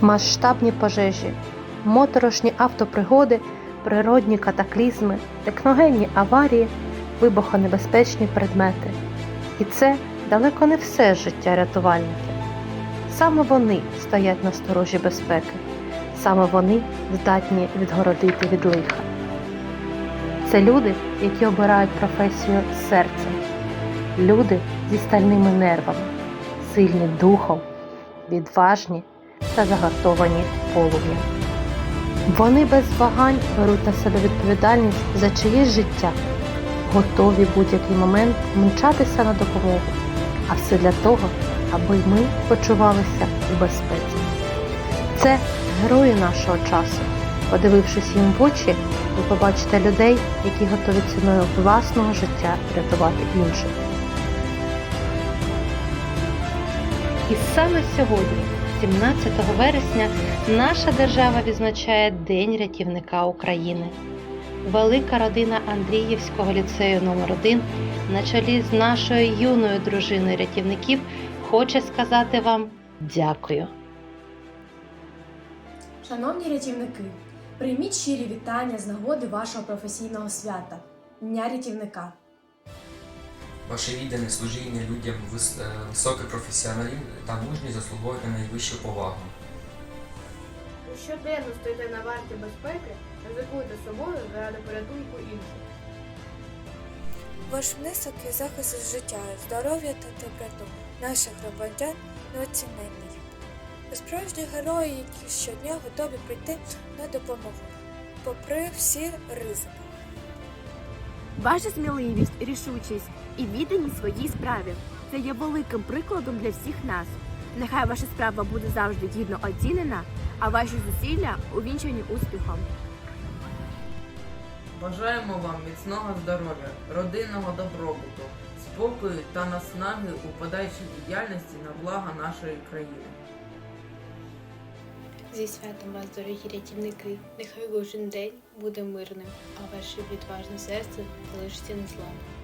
масштабні пожежі, моторошні автопригоди, природні катаклізми, техногенні аварії, вибухонебезпечні предмети. І це далеко не все життя рятувальників. Саме вони стоять на сторожі безпеки, саме вони здатні відгородити від лиха. Це люди, які обирають професію серцем, люди зі стальними нервами, сильні духом, відважні та загартовані полум'ям. Вони без вагань беруть на себе відповідальність за чиєсь життя, готові будь-який момент мчатися на допомогу, а все для того, аби ми почувалися у безпеці. Це герої нашого часу. Подивившись їм в очі, ви побачите людей, які готові ціною власного життя рятувати інших. І саме сьогодні, 17 вересня, наша держава відзначає День рятівника України. Велика родина Андріївського ліцею номер 1 на чолі з нашою юною дружиною рятівників хоче сказати вам дякую. Шановні рятівники, прийміть щирі вітання з нагоди вашого професійного свята Дня рятівника. Ваше віддане служіння людям, е, високий професіоналізм та мужність заслуговують на найвищу повагу. Ви щоденно стоїте на варті безпеки, ризикуєте собою заради порятунку інших. Ваш внесок і захист життя, здоров'я та доброту наших громадян неоціненний. Ви справжні герої, які щодня готові прийти на допомогу, попри всі ризики. Ваша сміливість, рішучість і відданість своїй справі це є великим прикладом для всіх нас. Нехай ваша справа буде завжди гідно оцінена, а ваші зусилля увінчані успіхом. Бажаємо вам міцного здоров'я, родинного добробуту, спокою та наснаги у подальшій діяльності на благо нашої країни. Зі святом вас, дорогі рятівники, нехай кожен день буде мирним, а ваше відважне серце залишиться незламним.